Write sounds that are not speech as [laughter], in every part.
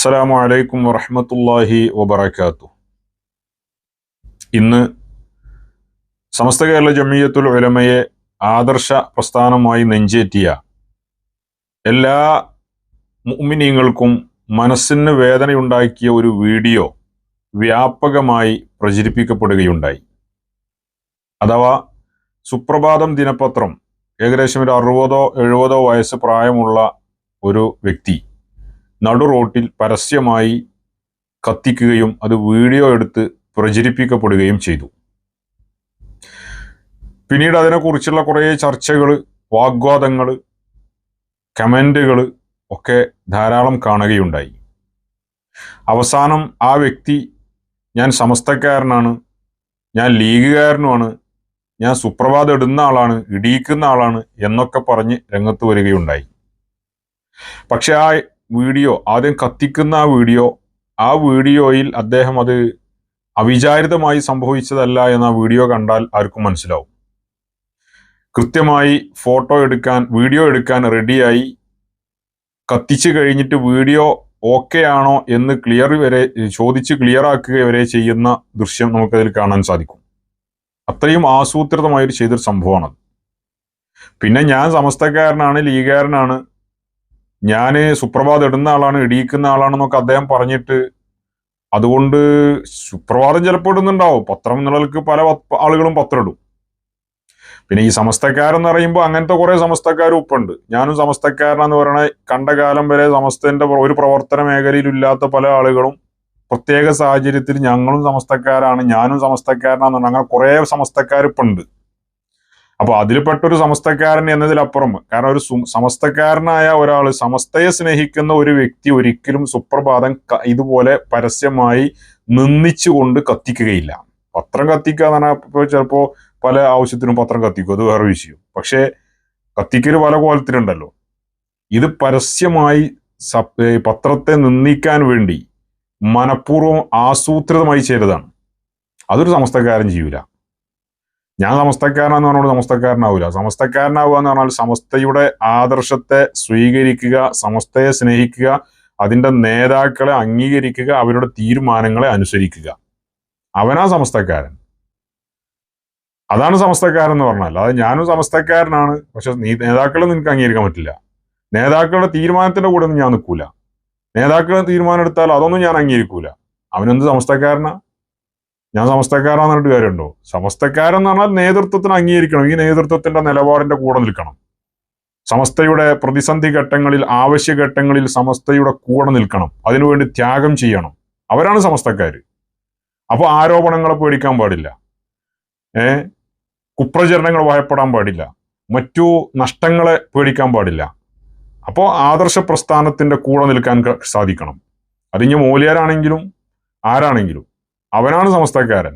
അസ്സലാമു അലൈക്കും വറഹമത്തല്ലാഹി വബറകാത്തു. ഇന്ന് സമസ്ത കേരള ജമിയത്തുൽ ഉലമയെ ആദർശ പ്രസ്ഥാനമായി നെഞ്ചേറ്റിയ എല്ലാ മുമിനീങ്ങൾക്കും മനസ്സിന് വേദനയുണ്ടാക്കിയ ഒരു വീഡിയോ വ്യാപകമായി പ്രചരിപ്പിക്കപ്പെടുകയുണ്ടായി. അഥവാ സുപ്രഭാതം ദിനപത്രം ഏകദേശം ഒരു അറുപതോ എഴുപതോ വയസ്സ് പ്രായമുള്ള ഒരു വ്യക്തി നടു റോട്ടിൽ പരസ്യമായി കത്തിക്കുകയും അത് വീഡിയോ എടുത്ത് പ്രചരിപ്പിക്കപ്പെടുകയും ചെയ്തു. പിന്നീട് അതിനെക്കുറിച്ചുള്ള കുറേ ചർച്ചകൾ വാഗ്വാദങ്ങൾ കമന്റുകൾ ഒക്കെ ധാരാളം കാണുകയുണ്ടായി. അവസാനം ആ വ്യക്തി ഞാൻ സമസ്തക്കാരനാണ് ഞാൻ ലീഗുകാരനുമാണ് ഞാൻ സുപ്രഭാതം ഇടുന്ന ആളാണ് ഇടിയിക്കുന്ന ആളാണ് എന്നൊക്കെ പറഞ്ഞ് രംഗത്ത് വരികയുണ്ടായി. പക്ഷെ ആ വീഡിയോ ആദ്യം കത്തിക്കുന്ന ആ വീഡിയോ ആ വീഡിയോയിൽ അദ്ദേഹം അത് അവിചാരിതമായി സംഭവിച്ചതല്ല എന്ന വീഡിയോ കണ്ടാൽ ആർക്കും മനസ്സിലാവും. കൃത്യമായി ഫോട്ടോ എടുക്കാൻ വീഡിയോ എടുക്കാൻ റെഡിയായി. കത്തിച്ചു കഴിഞ്ഞിട്ട് വീഡിയോ ഓക്കെ ആണോ എന്ന് ക്ലിയർ വരെ ചോദിച്ച് ക്ലിയർ ആക്കുക വരെ ചെയ്യുന്ന ദൃശ്യം നമുക്കതിൽ കാണാൻ സാധിക്കും. അത്രയും ആസൂത്രിതമായിട്ട് ചെയ്തൊരു സംഭവമാണത്. പിന്നെ ഞാൻ സമസ്തക്കാരനാണ് ലീഗുകാരനാണ്. ഞാൻ സുപ്രഭാതം ഇടുന്ന ആളാണ് ഇടിയിക്കുന്ന ആളാണെന്നൊക്കെ അദ്ദേഹം പറഞ്ഞിട്ട് അതുകൊണ്ട് സുപ്രഭാതം ചിലപ്പോൾ ഇടുന്നുണ്ടാവും. പത്രം എന്നുള്ളവർക്ക് പല ആളുകളും പത്രം ഇടും. പിന്നെ ഈ സമസ്തക്കാരെന്ന് പറയുമ്പോൾ അങ്ങനത്തെ കുറേ സമസ്തക്കാരും ഉപ്പുണ്ട് ഞാനും സമസ്തക്കാരനാന്ന് പറയണ കണ്ട കാലം വരെ സമസ്തന്റെ ഒരു പ്രവർത്തന മേഖലയിലില്ലാത്ത പല ആളുകളും പ്രത്യേക സാഹചര്യത്തിൽ ഞങ്ങളും സമസ്തക്കാരാണ് ഞാനും സമസ്തക്കാരനാന്ന് പറഞ്ഞാൽ അങ്ങനെ കുറെ സമസ്തക്കാർ ഇപ്പം അതിൽപ്പെട്ട അതിൽപ്പെട്ടൊരു സമസ്തക്കാരൻ എന്നതിലപ്പുറം. കാരണം ഒരു സമസ്തക്കാരനായ ഒരാൾ സമസ്തയെ സ്നേഹിക്കുന്ന ഒരു വ്യക്തി ഒരിക്കലും സുപ്രഭാതം ഇതുപോലെ പരസ്യമായി നിന്ദിച്ചുകൊണ്ട് കത്തിക്കുകയില്ല. പത്രം കത്തിക്കുക എന്ന് പറഞ്ഞാൽ ചിലപ്പോ പല ആവശ്യത്തിനും പത്രം കത്തിക്കും. അത് വേറെ വിഷയം. പക്ഷേ കത്തിക്കൽ പല കോലത്തിലുണ്ടല്ലോ. ഇത് പരസ്യമായി പത്രത്തെ നിന്ദിക്കാൻ വേണ്ടി മനഃപൂർവം ആസൂത്രിതമായി ചെയ്തതാണ്. അതൊരു സമസ്തക്കാരൻ ചെയ്യൂല ഞാൻ സമസ്തക്കാരനെന്ന് പറഞ്ഞുകൊണ്ട് സമസ്തക്കാരനാവില്ല സമസ്തക്കാരനാവുക എന്ന് പറഞ്ഞാൽ സമസ്തയുടെ ആദർശത്തെ സ്വീകരിക്കുക സമസ്തയെ സ്നേഹിക്കുക അതിന്റെ നേതാക്കളെ അംഗീകരിക്കുക അവരുടെ തീരുമാനങ്ങളെ അനുസരിക്കുക. അവനാ സമസ്തക്കാരൻ. അതാണ് സമസ്തക്കാരൻ എന്ന് പറഞ്ഞാൽ. അതായത് ഞാനും സമസ്തക്കാരനാണ് പക്ഷെ നീ നേതാക്കളെ നിനക്ക് അംഗീകരിക്കാൻ പറ്റില്ല. നേതാക്കളുടെ തീരുമാനത്തിന്റെ കൂടെ ഒന്നും ഞാൻ നിൽക്കൂല. നേതാക്കൾ തീരുമാനം എടുത്താൽ അതൊന്നും ഞാൻ അംഗീകരിക്കൂല. അവനെന്ത് സമസ്തക്കാരനാ? ഞാൻ സമസ്തക്കാരാന്ന് പറഞ്ഞിട്ട് കാര്യമുണ്ടോ? സമസ്തക്കാരെന്ന് പറഞ്ഞാൽ നേതൃത്വത്തിന് അംഗീകരിക്കണം. ഈ നേതൃത്വത്തിന്റെ നിലപാടിന്റെ കൂടെ നിൽക്കണം. സമസ്തയുടെ പ്രതിസന്ധി ഘട്ടങ്ങളിൽ ആവശ്യ ഘട്ടങ്ങളിൽ സമസ്തയുടെ കൂടെ നിൽക്കണം. അതിനുവേണ്ടി ത്യാഗം ചെയ്യണം. അവരാണ് സമസ്തക്കാര്. അപ്പോൾ ആരോപണങ്ങളെ പേടിക്കാൻ പാടില്ല. ഏ? കുപ്രചരണങ്ങൾ ഭയപ്പെടാൻ പാടില്ല. മറ്റു നഷ്ടങ്ങളെ പേടിക്കാൻ പാടില്ല. അപ്പോൾ ആദർശ പ്രസ്ഥാനത്തിന്റെ കൂടെ നിൽക്കാൻ സാധിക്കണം. അതിഞ്ഞ് മൂല്യരാണെങ്കിലും ആരാണെങ്കിലും അവനാണ് സമസ്തക്കാരൻ.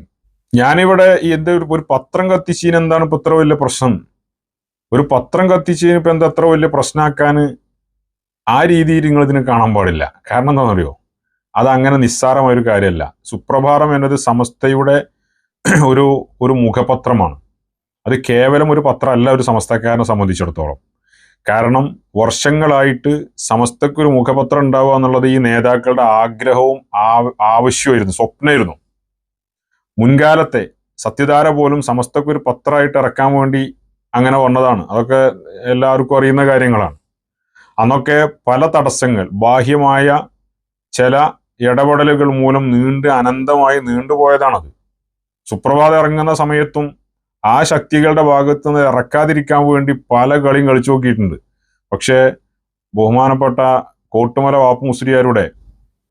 ഞാനിവിടെ എന്ത് ഒരു പത്രം കത്തിച്ചതിന് എന്താണ് ഇപ്പൊ ഇത്ര വലിയ പ്രശ്നം? ഒരു പത്രം കത്തിച്ചതിന് ഇപ്പൊ എന്താ അത്ര വലിയ പ്രശ്നമാക്കാൻ ആ രീതിയിൽ നിങ്ങൾ ഇതിന് കാണാൻ പാടില്ല. കാരണം എന്താണെന്നറിയോ? അത് അങ്ങനെ നിസ്സാരമായ ഒരു കാര്യമല്ല. സുപ്രഭാതം എന്നത് സമസ്തയുടെ [clears throat] ഒരു ഒരു മുഖപത്രമാണ്. അത് കേവലം ഒരു പത്രമല്ല ഒരു സമസ്തക്കാരനെ സംബന്ധിച്ചിടത്തോളം. കാരണം വർഷങ്ങളായിട്ട് സമസ്തക്കൊരു മുഖപത്രം ഉണ്ടാവുക എന്നുള്ളത് ഈ നേതാക്കളുടെ ആഗ്രഹവും ആവശ്യമായിരുന്നു സ്വപ്നമായിരുന്നു. മുൻകാലത്തെ സത്യധാര പോലും സമസ്തക്ക് ഒരു പത്രമായിട്ട് ഇറക്കാൻ വേണ്ടി അങ്ങനെ വന്നതാണ്. അതൊക്കെ എല്ലാവർക്കും അറിയുന്ന കാര്യങ്ങളാണ്. അന്നൊക്കെ പല തടസ്സങ്ങൾ ബാഹ്യമായ ചില ഇടപെടലുകൾ മൂലം നീണ്ട് അനന്തമായി നീണ്ടുപോയതാണത്. സുപ്രഭാതം ഇറങ്ങുന്ന സമയത്തും ആ ശക്തികളുടെ ഭാഗത്ത് നിന്ന് ഇറക്കാതിരിക്കാൻ വേണ്ടി പല കളിയും കളിച്ചു നോക്കിയിട്ടുണ്ട്. പക്ഷേ ബഹുമാനപ്പെട്ട കോട്ടുമല വാപ്പ് മുസ്ലിയാരുടെ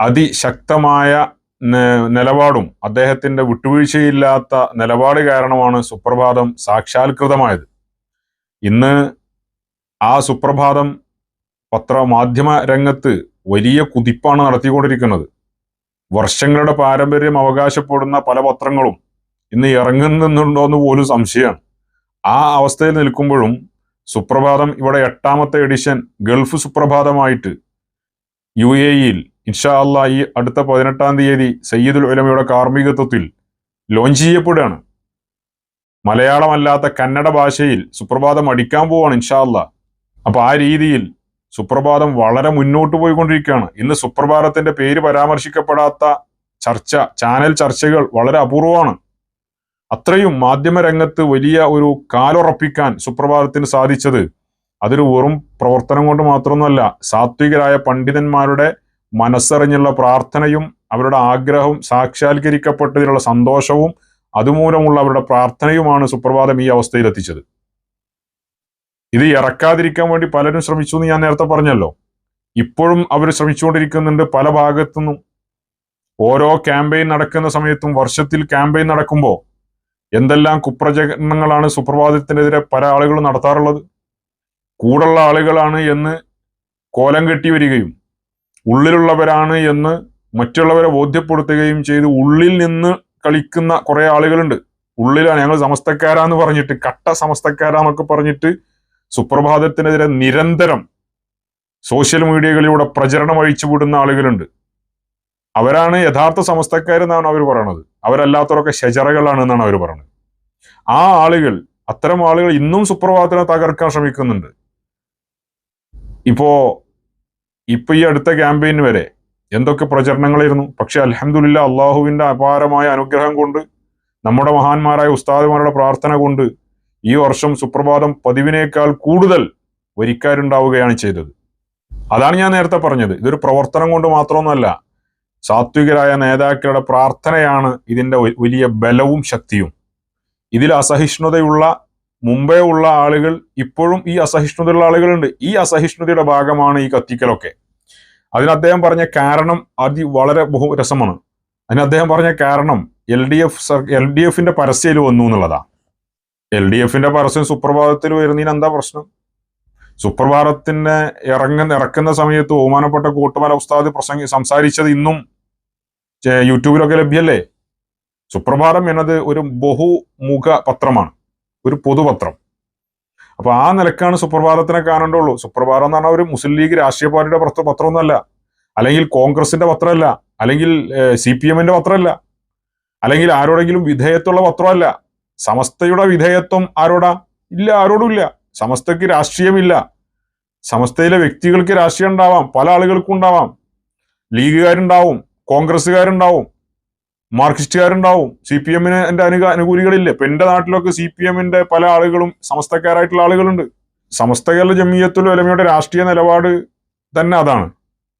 അതിശക്തമായ നിലപാടും അദ്ദേഹത്തിന്റെ വിട്ടുവീഴ്ചയില്ലാത്ത നിലപാട് കാരണമാണ് സുപ്രഭാതം സാക്ഷാത്കൃതമായത്. ഇന്ന് ആ സുപ്രഭാതം പത്രമാധ്യമ രംഗത്ത് വലിയ കുതിപ്പാണ് നടത്തിക്കൊണ്ടിരിക്കുന്നത്. വർഷങ്ങളുടെ പാരമ്പര്യം അവകാശപ്പെടുന്ന പല പത്രങ്ങളും ഇന്ന് ഇറങ്ങുന്നുണ്ടോ എന്ന് പോലും സംശയമാണ്. ആ അവസ്ഥയിൽ നിൽക്കുമ്പോഴും സുപ്രഭാതം ഇവിടെ എട്ടാമത്തെ എഡിഷൻ ഗൾഫ് സുപ്രഭാതമായിട്ട് യു എ ഇയിൽ ഇൻഷാ അള്ളാ ഈ അടുത്ത പതിനെട്ടാം തീയതി സയ്യിദുൽ ഉലമയുടെ കാർമ്മികത്വത്തിൽ ലോഞ്ച് ചെയ്യപ്പെടുകയാണ്. മലയാളമല്ലാത്ത കന്നഡ ഭാഷയിൽ സുപ്രഭാതം അടിക്കാൻ പോവാണ് ഇൻഷാ അള്ളാ. അപ്പൊ ആ രീതിയിൽ സുപ്രഭാതം വളരെ മുന്നോട്ട് പോയിക്കൊണ്ടിരിക്കുകയാണ്. ഇന്ന് സുപ്രഭാതത്തിന്റെ പേര് പരാമർശിക്കപ്പെടാത്ത ചർച്ച ചാനൽ ചർച്ചകൾ വളരെ അപൂർവമാണ്. അത്രയും മാധ്യമ രംഗത്ത് വലിയ ഒരു കാലുറപ്പിക്കാൻ സുപ്രഭാതത്തിന് സാധിച്ചത് അതൊരു വെറും പ്രവർത്തനം കൊണ്ട് മാത്രമൊന്നുമല്ല സാത്വികരായ പണ്ഡിതന്മാരുടെ മനസ്സറിഞ്ഞുള്ള പ്രാർത്ഥനയും അവരുടെ ആഗ്രഹം സാക്ഷാത്കരിക്കപ്പെട്ടതിലുള്ള സന്തോഷവും അതുമൂലമുള്ള അവരുടെ പ്രാർത്ഥനയുമാണ് സുപ്രഭാതം ഈ അവസ്ഥയിലെത്തിച്ചത്. ഇത് ഇറക്കാതിരിക്കാൻ വേണ്ടി പലരും ശ്രമിച്ചു എന്ന് ഞാൻ നേരത്തെ പറഞ്ഞല്ലോ. ഇപ്പോഴും അവർ ശ്രമിച്ചുകൊണ്ടിരിക്കുന്നുണ്ട് പല ഭാഗത്തുനിന്നും. ഓരോ ക്യാമ്പയിൻ നടക്കുന്ന സമയത്തും വർഷത്തിൽ ക്യാമ്പയിൻ നടക്കുമ്പോൾ എന്തെല്ലാം കുപ്രചരണങ്ങളാണ് സുപ്രഭാതത്തിനെതിരെ പല ആളുകളും നടത്താറുള്ളത്? കൂടുള്ള ആളുകളാണ് എന്ന് കോലം കെട്ടി വരികയും ഉള്ളിലുള്ളവരാണ് എന്ന് മറ്റുള്ളവരെ ബോധ്യപ്പെടുത്തുകയും ചെയ്ത്. ഉള്ളിൽ നിന്ന് കളിക്കുന്ന കുറെ ആളുകളുണ്ട്. ഉള്ളിലാണ് ഞങ്ങൾ സമസ്തക്കാരാന്ന് പറഞ്ഞിട്ട് കട്ട സമസ്തക്കാരാന്നൊക്കെ പറഞ്ഞിട്ട് സുപ്രഭാതത്തിനെതിരെ നിരന്തരം സോഷ്യൽ മീഡിയകളിലൂടെ പ്രചരണം അഴിച്ചുവിടുന്ന ആളുകളുണ്ട്. അവരാണ് യഥാർത്ഥ സമസ്തക്കാരെന്നാണ് അവർ പറയണത്. അവരല്ലാത്തവരൊക്കെ ഷജറകളാണ് എന്നാണ് അവർ പറയുന്നത് ആ ആളുകൾ അത്തരം ആളുകൾ ഇന്നും സുപ്രഭാതത്തിനെ തകർക്കാൻ ശ്രമിക്കുന്നുണ്ട്. ഇപ്പോ ഇപ്പൊ ഈ അടുത്ത ക്യാമ്പയിൻ വരെ എന്തൊക്കെ പ്രചരണങ്ങളായിരുന്നു? പക്ഷെ അലഹമുല്ല അള്ളാഹുവിന്റെ അപാരമായ അനുഗ്രഹം കൊണ്ട് നമ്മുടെ മഹാന്മാരായ ഉസ്താദുമാരുടെ പ്രാർത്ഥന കൊണ്ട് ഈ വർഷം സുപ്രഭാതം പതിവിനേക്കാൾ കൂടുതൽ വരിക്കാരുണ്ടാവുകയാണ് ചെയ്തത്. അതാണ് ഞാൻ നേരത്തെ പറഞ്ഞത്. ഇതൊരു പ്രവർത്തനം കൊണ്ട് മാത്രമൊന്നുമല്ല സാത്വികരായ നേതാക്കളുടെ പ്രാർത്ഥനയാണ് ഇതിന്റെ വലിയ ബലവും ശക്തിയും. ഇതിൽ അസഹിഷ്ണുതയുള്ള മുമ്പേ ഉള്ള ആളുകൾ ഇപ്പോഴും ഈ അസഹിഷ്ണുതയുള്ള ആളുകളുണ്ട്. ഈ അസഹിഷ്ണുതയുടെ ഭാഗമാണ് ഈ കത്തിക്കലൊക്കെ. അതിന് അദ്ദേഹം പറഞ്ഞ കാരണം അതി വളരെ ബഹു രസമാണ്. അതിന് അദ്ദേഹം പറഞ്ഞ കാരണം L D F L D എഫിന്റെ പരസ്യയിൽ വന്നു എന്നുള്ളതാ. എൽ ഡി എഫിന്റെ പരസ്യം സുപ്രഭാതത്തിൽ വരുന്നതിന് എന്താ പ്രശ്നം? സുപ്രഭാതത്തിന് ഇറങ്ങുന്ന ഇറക്കുന്ന സമയത്ത് ബഹുമാനപ്പെട്ട കൂട്ടുമല ഉസ്താദ് പ്രസംഗി സംസാരിച്ചത് ഇന്നും യൂട്യൂബിലൊക്കെ ലഭ്യല്ലേ? സുപ്രഭാതം എന്നത് ഒരു ബഹുമുഖ പത്രമാണ് ഒരു പൊതുപത്രം. അപ്പൊ ആ നിലക്കാണ് സുപ്രഭാതത്തിനെ കാണേണ്ടുള്ളൂ. സുപ്രഭാതം എന്ന് പറഞ്ഞാൽ ഒരു മുസ്ലിം ലീഗ് രാഷ്ട്രീയ പാർട്ടിയുടെ പത്ര പത്രമൊന്നുമല്ല. അല്ലെങ്കിൽ കോൺഗ്രസിന്റെ പത്രമല്ല. അല്ലെങ്കിൽ സി പി എമ്മിന്റെ പത്രമല്ല. അല്ലെങ്കിൽ ആരോടെങ്കിലും വിധേയത്വമുള്ള പത്രമല്ല. സമസ്തയുടെ വിധേയത്വം ആരോടാ? ഇല്ല ആരോടും ഇല്ല. സമസ്തക്ക് രാഷ്ട്രീയമില്ല. സമസ്തയിലെ വ്യക്തികൾക്ക് രാഷ്ട്രീയം ഉണ്ടാവാം. പല ആളുകൾക്കും ഉണ്ടാവാം. ലീഗുകാരുണ്ടാവും. കോൺഗ്രസ്സുകാരുണ്ടാവും. മാർക്സിസ്റ്റുകാരുണ്ടാവും. സി പി എമ്മിന് എന്റെ അനുക അനുകൂലികളില്ല? ഇപ്പൊ എന്റെ നാട്ടിലൊക്കെ സി പി എമ്മിന്റെ പല ആളുകളും സമസ്തക്കാരായിട്ടുള്ള ആളുകളുണ്ട്. സമസ്ത കേരള ജമീയത്തുൽ ഉലമയുടെ രാഷ്ട്രീയ നിലപാട് തന്നെ അതാണ്.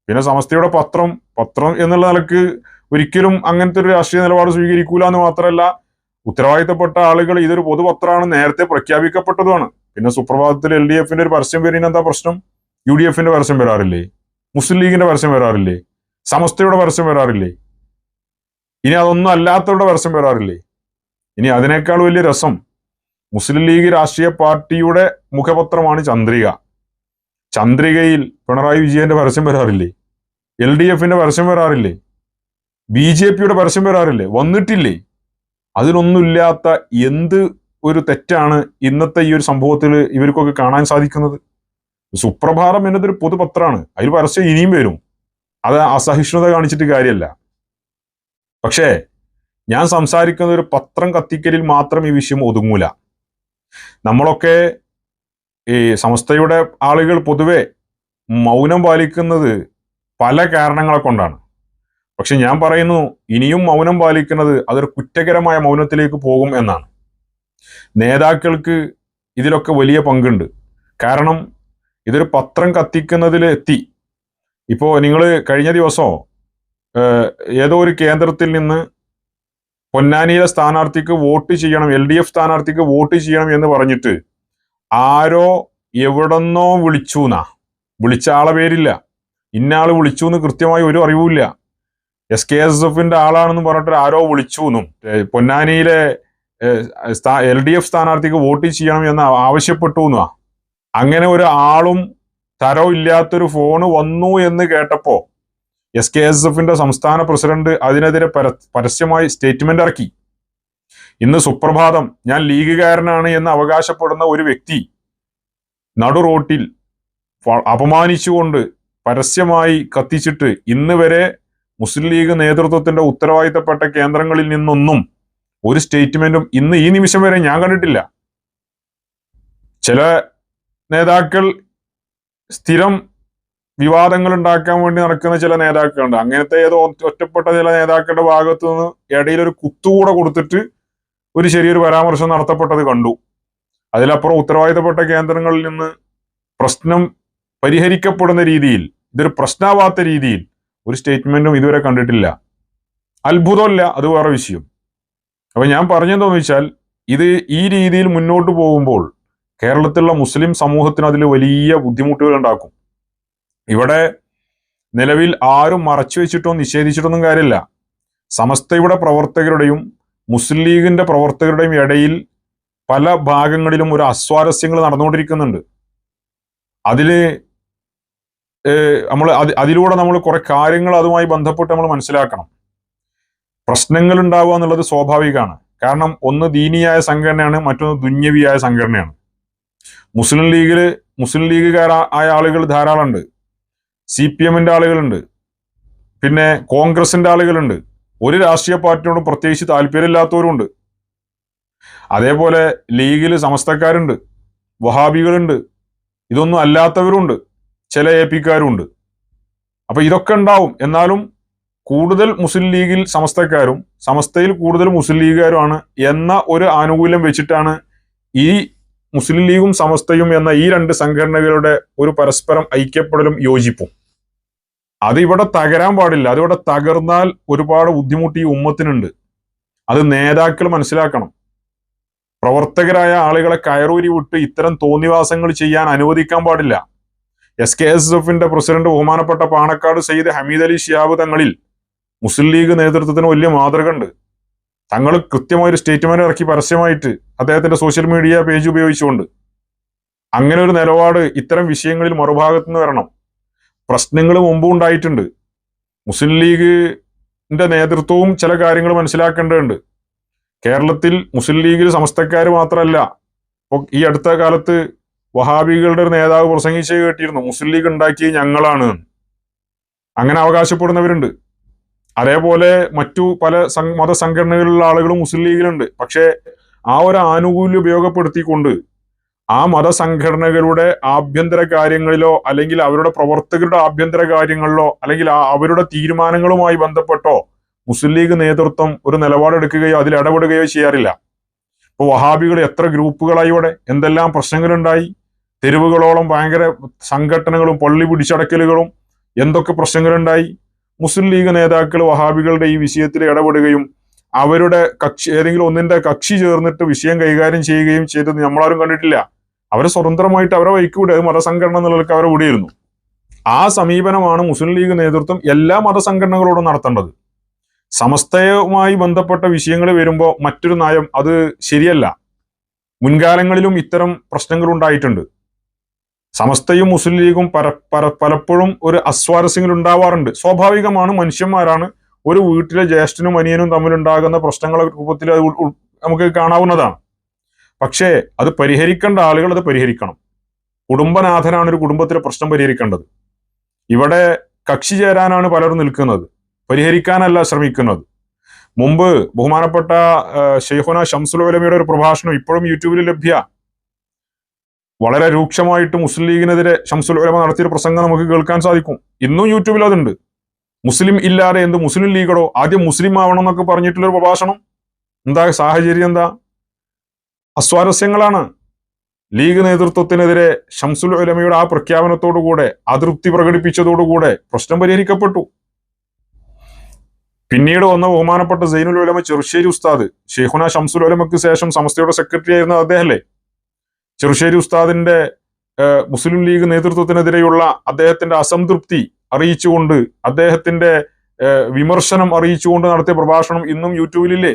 പിന്നെ സമസ്തയുടെ പത്രം പത്രം എന്നുള്ള നിലയ്ക്ക് ഒരിക്കലും അങ്ങനത്തെ ഒരു രാഷ്ട്രീയ നിലപാട് സ്വീകരിക്കൂല എന്ന് മാത്രമല്ല ഉത്തരവാദിത്തപ്പെട്ട ആളുകൾ ഇതൊരു പൊതുപത്രമാണ് നേരത്തെ പ്രഖ്യാപിക്കപ്പെട്ടതുമാണ്. പിന്നെ സുപ്രഭാതത്തിൽ എൽ ഡി എഫിന്റെ ഒരു പരസ്യം വരുന്ന എന്താ പ്രശ്നം? യു ഡി എഫിന്റെ പരസ്യം വരാറില്ലേ? മുസ്ലിം ലീഗിന്റെ പരസ്യം വരാറില്ലേ? സമസ്തയുടെ പരസ്യം വരാറില്ലേ? ഇനി അതൊന്നും അല്ലാത്തവരുടെ പരസ്യം വരാറില്ലേ ഇനി അതിനേക്കാൾ വലിയ രസം മുസ്ലിം ലീഗ് രാഷ്ട്രീയ പാർട്ടിയുടെ മുഖപത്രമാണ് ചന്ദ്രിക. ചന്ദ്രികയിൽ പിണറായി വിജയന്റെ പരസ്യം വരാറില്ലേ എൽ ഡി എഫിന്റെ പരസ്യം വരാറില്ലേ ബി ജെ പിയുടെ പരസ്യം വരാറില്ലേ വന്നിട്ടില്ലേ? അതിനൊന്നുമില്ലാത്ത എന്ത് ഒരു തെറ്റാണ് ഇന്നത്തെ ഈ ഒരു സംഭവത്തിൽ ഇവർക്കൊക്കെ കാണാൻ സാധിക്കുന്നത്? സുപ്രഭാതം എന്നതൊരു പൊതുപത്രമാണ്. അതിൽ പരസ്യം ഇനിയും വരും. അത് അസഹിഷ്ണുത കാണിച്ചിട്ട് കാര്യമല്ല. പക്ഷേ ഞാൻ സംസാരിക്കുന്ന ഒരു പത്രം കത്തിക്കലിൽ മാത്രം ഈ വിഷയം ഒതുങ്ങൂല. നമ്മളൊക്കെ ഈ സംസ്ഥയുടെ ആളുകൾ പൊതുവെ മൗനം പാലിക്കുന്നത് പല കാരണങ്ങളെ കൊണ്ടാണ്. പക്ഷെ ഞാൻ പറയുന്നു ഇനിയും മൗനം പാലിക്കുന്നത് അതൊരു കുറ്റകരമായ മൗനത്തിലേക്ക് പോകും എന്നാണ്. നേതാക്കൾക്ക് ഇതിലൊക്കെ വലിയ പങ്കുണ്ട്. കാരണം ഇതൊരു പത്രം കത്തിക്കുന്നതിൽ എത്തി ഇപ്പോൾ നിങ്ങൾ കഴിഞ്ഞ ദിവസം ഏതോ ഒരു കേന്ദ്രത്തിൽ നിന്ന് പൊന്നാനിയിലെ സ്ഥാനാർത്ഥിക്ക് വോട്ട് ചെയ്യണം എൽ ഡി എഫ് സ്ഥാനാർത്ഥിക്ക് വോട്ട് ചെയ്യണം എന്ന് പറഞ്ഞിട്ട് ആരോ എവിടെന്നോ വിളിച്ചു എന്നാ വിളിച്ച ആളെ പേരില്ല. ഇന്നാൾ വിളിച്ചു എന്ന് കൃത്യമായി ഒരു അറിവുമില്ല. എസ് കെ എസ് എഫിന്റെ ആളാണെന്ന് പറഞ്ഞിട്ട് ആരോ വിളിച്ചു എന്നും പൊന്നാനിയിലെ എൽ ഡി എഫ് സ്ഥാനാർത്ഥിക്ക് വോട്ട് ചെയ്യണം എന്ന് ആവശ്യപ്പെട്ടു എന്നാ അങ്ങനെ ഒരു ആളും തരോ ഇല്ലാത്തൊരു ഫോണ് വന്നു എന്ന് കേട്ടപ്പോ എസ് കെ എസ് എഫിന്റെ സംസ്ഥാന പ്രസിഡന്റ് അതിനെതിരെ പര- പരസ്യമായി സ്റ്റേറ്റ്മെന്റ് ഇറക്കി. ഇന്ന് സുപ്രഭാതം ഞാൻ ലീഗുകാരനാണ് എന്ന് അവകാശപ്പെടുന്ന ഒരു വ്യക്തി നടു റോട്ടിൽ അപമാനിച്ചുകൊണ്ട് പരസ്യമായി കത്തിച്ചിട്ട് ഇന്ന് വരെ മുസ്ലിം ലീഗ് നേതൃത്വത്തിന്റെ ഉത്തരവാദിത്തപ്പെട്ട കേന്ദ്രങ്ങളിൽ നിന്നൊന്നും ഒരു സ്റ്റേറ്റ്മെന്റും ഇന്ന് ഈ നിമിഷം വരെ ഞാൻ കണ്ടിട്ടില്ല. ചില നേതാക്കൾ സ്ഥിരം വിവാദങ്ങൾ ഉണ്ടാക്കാൻ വേണ്ടി നടക്കുന്ന ചില നേതാക്കളുണ്ട്. അങ്ങനത്തെ ഏതോ ഒറ്റപ്പെട്ട ചില നേതാക്കളുടെ ഭാഗത്തു നിന്ന് ഇടയിൽ ഒരു കുത്തുകൂടെ കൊടുത്തിട്ട് ഒരു ചെറിയൊരു പരാമർശം നടത്തപ്പെട്ടത് കണ്ടു. അതിലപ്പുറം ഉത്തരവാദിത്തപ്പെട്ട കേന്ദ്രങ്ങളിൽ നിന്ന് പ്രശ്നം പരിഹരിക്കപ്പെടുന്ന രീതിയിൽ ഇതൊരു പ്രശ്നമാവാത്ത രീതിയിൽ ഒരു സ്റ്റേറ്റ്മെന്റും ഇതുവരെ കണ്ടിട്ടില്ല. അത്ഭുതമല്ല അത് വേറെ വിഷയം. അപ്പൊ ഞാൻ പറഞ്ഞതെന്ന് വെച്ചാൽ ഇത് ഈ രീതിയിൽ മുന്നോട്ട് പോകുമ്പോൾ കേരളത്തിലുള്ള മുസ്ലിം സമൂഹത്തിന് അതിൽ വലിയ ബുദ്ധിമുട്ടുകൾ ഉണ്ടാക്കും. ഇവിടെ നിലവിൽ ആരും മറച്ചു വെച്ചിട്ടോ നിഷേധിച്ചിട്ടൊന്നും കാര്യമില്ല. സമസ്തയുടെ പ്രവർത്തകരുടെയും മുസ്ലിം ലീഗിന്റെ പ്രവർത്തകരുടെയും ഇടയിൽ പല ഭാഗങ്ങളിലും ഒരു അസ്വാരസ്യങ്ങൾ നടന്നുകൊണ്ടിരിക്കുന്നുണ്ട്. അതിൽ നമ്മൾ അതിലൂടെ നമ്മൾ കുറെ കാര്യങ്ങൾ അതുമായി ബന്ധപ്പെട്ട് നമ്മൾ മനസ്സിലാക്കണം. പ്രശ്നങ്ങൾ ഉണ്ടാവുക എന്നുള്ളത് സ്വാഭാവികമാണ്. കാരണം ഒന്ന് ദീനിയായ സംഘടനയാണ് മറ്റൊന്ന് ദുന്യവിയായ സംഘടനയാണ്. മുസ്ലിം ലീഗിൽ മുസ്ലിം ലീഗുകാരായ ആളുകൾ ധാരാളമുണ്ട്. സി പി എമ്മിന്റെ ആളുകളുണ്ട്. പിന്നെ കോൺഗ്രസിന്റെ ആളുകളുണ്ട്. ഒരു രാഷ്ട്രീയ പാർട്ടിയോടും പ്രത്യേകിച്ച് താല്പര്യമില്ലാത്തവരുണ്ട് അതേപോലെ ലീഗിൽ സമസ്തക്കാരുണ്ട്. വഹാബികളുണ്ട്. ഇതൊന്നും അല്ലാത്തവരുണ്ട് ചില എ പിക്കാരുണ്ട് അപ്പോൾ ഇതൊക്കെ ഉണ്ടാവും. എന്നാലും കൂടുതൽ മുസ്ലിം ലീഗിൽ സമസ്തക്കാരും സമസ്തയിൽ കൂടുതൽ മുസ്ലിം ലീഗുകാരുമാണ് എന്ന ഒരു ആനുകൂല്യം വെച്ചിട്ടാണ് ഈ മുസ്ലിം ലീഗും സമസ്തയും എന്ന ഈ രണ്ട് സംഘടനകളുടെ ഒരു പരസ്പരം ഐക്യപ്പെടലും യോജിപ്പും. അതിവിടെ തകരാൻ പാടില്ല. അതിവിടെ തകർന്നാൽ ഒരുപാട് ബുദ്ധിമുട്ട് ഈ ഉമ്മത്തിനുണ്ട്. അത് നേതാക്കൾ മനസ്സിലാക്കണം. പ്രവർത്തകരായ ആളുകളെ കയറൂരി വിട്ട് ഇത്തരം തോന്നിവാസങ്ങൾ ചെയ്യാൻ അനുവദിക്കാൻ പാടില്ല. എസ് കെ എസ് എഫിന്റെ പ്രസിഡന്റ് ബഹുമാനപ്പെട്ട പാണക്കാട് സയ്യിദ് ഹമീദ് അലി ഷിയാബ് തങ്ങളിൽ മുസ്ലിം ലീഗ് നേതൃത്വത്തിന് വലിയ മാതൃക ഉണ്ട് തങ്ങൾ കൃത്യമായ ഒരു സ്റ്റേറ്റ്മെന്റ് ഇറക്കി പരസ്യമായിട്ട് അദ്ദേഹത്തിന്റെ സോഷ്യൽ മീഡിയ പേജ് ഉപയോഗിച്ചുകൊണ്ട്. അങ്ങനെ ഒരു നിലപാട് ഇത്തരം വിഷയങ്ങളിൽ മറുഭാഗത്തു നിന്ന് വരണം. പ്രശ്നങ്ങൾ മുമ്പും ഉണ്ടായിട്ടുണ്ട്. മുസ്ലിം ലീഗിന്റെ നേതൃത്വവും ചില കാര്യങ്ങൾ മനസ്സിലാക്കേണ്ടതുണ്ട്. കേരളത്തിൽ മുസ്ലിം ലീഗിൽ സമസ്തക്കാർ മാത്രമല്ല ഈ അടുത്ത കാലത്ത് വഹാബികളുടെ ഒരു നേതാവ് പ്രസംഗിച്ച് കേട്ടിരുന്നു മുസ്ലിം ലീഗ് ഉണ്ടാക്കിയത് ഞങ്ങളാണ് അങ്ങനെ അവകാശപ്പെടുന്നവരുണ്ട്. അതേപോലെ മറ്റു പല മതസംഘടനകളിലുള്ള ആളുകളും മുസ്ലിം ലീഗിലുണ്ട്. പക്ഷേ ആ ഒരു ആനുകൂല്യം ഉപയോഗപ്പെടുത്തിക്കൊണ്ട് ആ മതസംഘടനകളുടെ ആഭ്യന്തര കാര്യങ്ങളിലോ അല്ലെങ്കിൽ അവരുടെ പ്രവർത്തകരുടെ ആഭ്യന്തര കാര്യങ്ങളിലോ അല്ലെങ്കിൽ അവരുടെ തീരുമാനങ്ങളുമായി ബന്ധപ്പെട്ടോ മുസ്ലിം ലീഗ് നേതൃത്വം ഒരു നിലപാടെടുക്കുകയോ അതിൽ ഇടപെടുകയോ ചെയ്യാറില്ല. ഇപ്പൊ വഹാബികൾ എത്ര ഗ്രൂപ്പുകളായി ഇവിടെ? എന്തെല്ലാം പ്രശ്നങ്ങളുണ്ടായി? തെരുവുകളോളം ഭയങ്കര സംഘടനകളും പള്ളി പിടിച്ചടക്കലുകളും എന്തൊക്കെ പ്രശ്നങ്ങളുണ്ടായി? മുസ്ലിം ലീഗ് നേതാക്കൾ വഹാബികളുടെ ഈ വിഷയത്തിൽ ഇടപെടുകയും അവരുടെ കക്ഷി ഏതെങ്കിലും ഒന്നിന്റെ കക്ഷി ചേർന്നിട്ട് വിഷയം കൈകാര്യം ചെയ്യുകയും ചെയ്തത് നമ്മളാരും കണ്ടിട്ടില്ല. അവരെ സ്വതന്ത്രമായിട്ട് അവരെ വൈക്കൂടെ അത് മതസംഘടന എന്നുള്ളവർക്ക് അവരെ വിടിയിരുന്നു ആ സമീപനമാണ് മുസ്ലിം ലീഗ് നേതൃത്വം എല്ലാ മതസംഘടനകളോടും നടത്തേണ്ടത്. സമസ്തയുമായി ബന്ധപ്പെട്ട വിഷയങ്ങൾ വരുമ്പോൾ മറ്റൊരു നയം അത് ശരിയല്ല. മുൻകാലങ്ങളിലും ഇത്തരം പ്രശ്നങ്ങൾ ഉണ്ടായിട്ടുണ്ട്. സമസ്തയും മുസ്ലിം ലീഗും പലപ്പോഴും ഒരു അസ്വാരസ്യങ്ങൾ ഉണ്ടാവാറുണ്ട്. സ്വാഭാവികമാണ് മനുഷ്യന്മാരാണ് ഒരു വീട്ടിലെ ജ്യേഷ്ഠനും അനിയനും തമ്മിലുണ്ടാകുന്ന പ്രശ്നങ്ങളെ രൂപത്തിൽ നമുക്ക് കാണാവുന്നതാണ്. പക്ഷേ അത് പരിഹരിക്കേണ്ട ആളുകൾ അത് പരിഹരിക്കണം. കുടുംബനാഥനാണ് ഒരു കുടുംബത്തിലെ പ്രശ്നം പരിഹരിക്കേണ്ടത്. ഇവിടെ കക്ഷി ചേരാനാണ് പലരും നിൽക്കുന്നത്. പരിഹരിക്കാനല്ല ശ്രമിക്കുന്നത്. മുമ്പ് ബഹുമാനപ്പെട്ട ഷെയ്ഖുന ഷംസുൽ ഉലമയുടെ ഒരു പ്രഭാഷണം ഇപ്പോഴും യൂട്യൂബിൽ ലഭ്യ. വളരെ രൂക്ഷമായിട്ട് മുസ്ലിം ലീഗിനെതിരെ ഷംസുൽ ഉലമ നടത്തിയൊരു പ്രസംഗം നമുക്ക് കേൾക്കാൻ സാധിക്കും. ഇന്നും യൂട്യൂബിൽ അതുണ്ട്. മുസ്ലിം ഇല്ലാതെ എന്ത് മുസ്ലിം ലീഗടോ ആദ്യം മുസ്ലിം ആവണം എന്നൊക്കെ പറഞ്ഞിട്ടുള്ളൊരു പ്രഭാഷണം. എന്താ സാഹചര്യം എന്താ? അസ്വാരസ്യങ്ങളാണ്. ലീഗ് നേതൃത്വത്തിനെതിരെ ഷംസുൽ ഉലമയുടെ ആ പ്രഖ്യാപനത്തോടുകൂടെ അതൃപ്തി പ്രകടിപ്പിച്ചതോടുകൂടെ പ്രശ്നം പരിഹരിക്കപ്പെട്ടു. പിന്നീട് വന്ന ബഹുമാനപ്പെട്ട സൈനുൽ ഉലമ ചെറുശ്ശേരി ഉസ്താദ് ഷെയ്ഖുന ഷംസുൽ ഉലമക്ക് ശേഷം സമസ്തയുടെ സെക്രട്ടറി ആയിരുന്ന അദ്ദേഹമല്ലേ ചെറുശ്ശേരി ഉസ്താദിന്റെ മുസ്ലിം ലീഗ് നേതൃത്വത്തിനെതിരെയുള്ള അദ്ദേഹത്തിന്റെ അസംതൃപ്തി അറിയിച്ചുകൊണ്ട് അദ്ദേഹത്തിന്റെ വിമർശനം അറിയിച്ചുകൊണ്ട് നടത്തിയ പ്രഭാഷണം ഇന്നും യൂട്യൂബിലില്ലേ?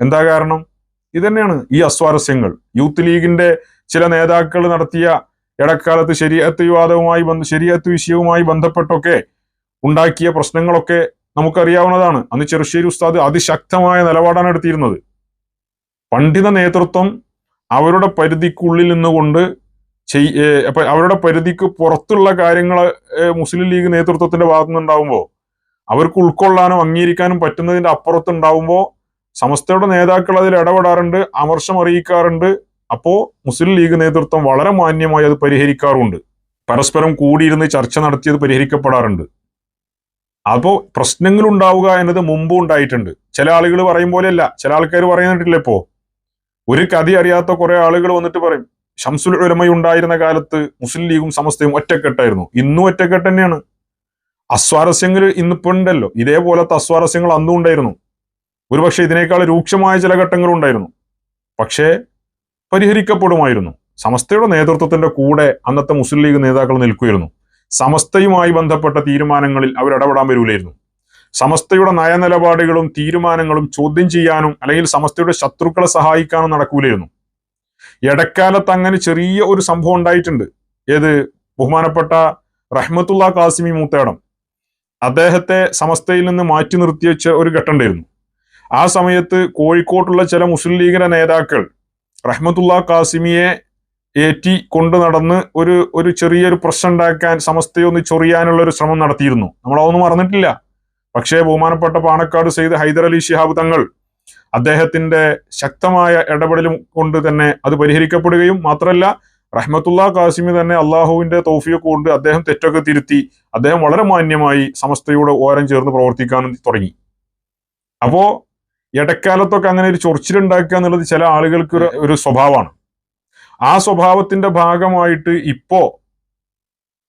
എന്താ കാരണം? ഇതന്നെയാണ് ഈ അസ്വാരസ്യങ്ങൾ. യൂത്ത് ലീഗിന്റെ ചില നേതാക്കൾ നടത്തിയ ഇടക്കാലത്ത് ശരീഅത്ത് വിവാദവുമായി ബന്ധ ശരീഅത്ത് വിഷയവുമായി ബന്ധപ്പെട്ടൊക്കെ ഉണ്ടാക്കിയ പ്രശ്നങ്ങളൊക്കെ നമുക്കറിയാവുന്നതാണ്. അന്ന് ചെറുശ്ശേരി ഉസ്താദ് അതിശക്തമായ നിലപാടാണ് എടുത്തിരുന്നത്. പണ്ഡിത നേതൃത്വം അവരുടെ പരിധിക്കുള്ളിൽ നിന്നുകൊണ്ട് ചെയ് അവരുടെ പരിധിക്ക് പുറത്തുള്ള കാര്യങ്ങൾ മുസ്ലിം ലീഗ് നേതൃത്വത്തിന്റെ ഭാഗത്തു നിന്നുണ്ടാവുമ്പോൾ അവർക്ക് ഉൾക്കൊള്ളാനും അംഗീകരിക്കാനും പറ്റുന്നതിന്റെ അപ്പുറത്തുണ്ടാവുമ്പോൾ സമസ്തയുടെ നേതാക്കൾ അതിൽ ഇടപെടാറുണ്ട് അമർഷം അറിയിക്കാറുണ്ട്. അപ്പോൾ മുസ്ലിം ലീഗ് നേതൃത്വം വളരെ മാന്യമായി അത് പരിഹരിക്കാറുണ്ട്. പരസ്പരം കൂടിയിരുന്ന് ചർച്ച നടത്തിയത് പരിഹരിക്കപ്പെടാറുണ്ട്. അപ്പോൾ പ്രശ്നങ്ങൾ ഉണ്ടാവുക എന്നത് മുമ്പും ഉണ്ടായിട്ടുണ്ട്. ചില ആളുകൾ പറയും പോലെയല്ല. ചില ആൾക്കാർ പറയുന്നിട്ടില്ല ഇപ്പോ. ഒരു കഥ അറിയാത്ത കുറെ ആളുകൾ വന്നിട്ട് പറയും ഷംസുൽ ഉലമ ഉണ്ടായിരുന്ന കാലത്ത് മുസ്ലിം ലീഗും സമസ്തയും ഒറ്റക്കെട്ടായിരുന്നു. ഇന്നും ഒറ്റക്കെട്ട് തന്നെയാണ്. അസ്വാരസ്യങ്ങൾ ഇന്നിപ്പോ ഉണ്ടല്ലോ. ഇതേപോലത്തെ അസ്വാരസ്യങ്ങൾ അന്നും ഉണ്ടായിരുന്നു. ഒരുപക്ഷെ ഇതിനേക്കാൾ രൂക്ഷമായ ചില ഘട്ടങ്ങളും ഉണ്ടായിരുന്നു. പക്ഷേ പരിഹരിക്കപ്പെടുമായിരുന്നു. സമസ്തയുടെ നേതൃത്വത്തിന്റെ കൂടെ അന്നത്തെ മുസ്ലിം ലീഗ് നേതാക്കൾ നിൽക്കുമായിരുന്നു സമസ്തയുമായി ബന്ധപ്പെട്ട തീരുമാനങ്ങളിൽ അവർ ഇടപെടാൻ വരൂലായിരുന്നു. സമസ്തയുടെ നയനിലപാടുകളും തീരുമാനങ്ങളും ചോദ്യം ചെയ്യാനും അല്ലെങ്കിൽ സമസ്തയുടെ ശത്രുക്കളെ സഹായിക്കാനും നടക്കൂലായിരുന്നു. ഇടക്കാലത്ത് അങ്ങനെ ചെറിയ ഒരു സംഭവം ഉണ്ടായിട്ടുണ്ട്. ഏത്? ബഹുമാനപ്പെട്ട റഹ്മത്തുള്ള കാസിമി മൂത്തേടം. അദ്ദേഹത്തെ സമസ്തയിൽ നിന്ന് മാറ്റി നിർത്തി വെച്ച ഒരു ഘട്ടം ഉണ്ടായിരുന്നു. ആ സമയത്ത് കോഴിക്കോട്ടുള്ള ചില മുസ്ലിം ലീഗിന്റെ നേതാക്കൾ റഹ്മത്തുള്ള കാസിമിയെ ഏറ്റി കൊണ്ടു നടന്ന് ഒരു ഒരു ചെറിയൊരു പ്രശ്നം ഉണ്ടാക്കാൻ സമസ്തയൊന്ന് ചൊറിയാനുള്ള ഒരു ശ്രമം നടത്തിയിരുന്നു. നമ്മൾ അതൊന്നും മറന്നിട്ടില്ല. പക്ഷേ ബഹുമാനപ്പെട്ട പാണക്കാട് സെയ്ദ് ഹൈദരലി ശിഹാബ് തങ്ങൾ അദ്ദേഹത്തിന്റെ ശക്തമായ ഇടപെടലും കൊണ്ട് തന്നെ അത് പരിഹരിക്കപ്പെടുകയും മാത്രമല്ല റഹ്മത്തുള്ള കാസിമി തന്നെ അള്ളാഹുവിന്റെ തോഫിയെ കൊണ്ട് അദ്ദേഹം തെറ്റൊക്കെ തിരുത്തി അദ്ദേഹം വളരെ മാന്യമായി സമസ്തയുടെ ഓരം ചേർന്ന് പ്രവർത്തിക്കാനും തുടങ്ങി. അപ്പോ ഇടക്കാലത്തൊക്കെ അങ്ങനെ ഒരു ചൊറിച്ചിലുണ്ടാക്കുക എന്നുള്ളത് ചില ആളുകൾക്ക് ഒരു ഒരു സ്വഭാവമാണ്. ആ സ്വഭാവത്തിന്റെ ഭാഗമായിട്ട് ഇപ്പോ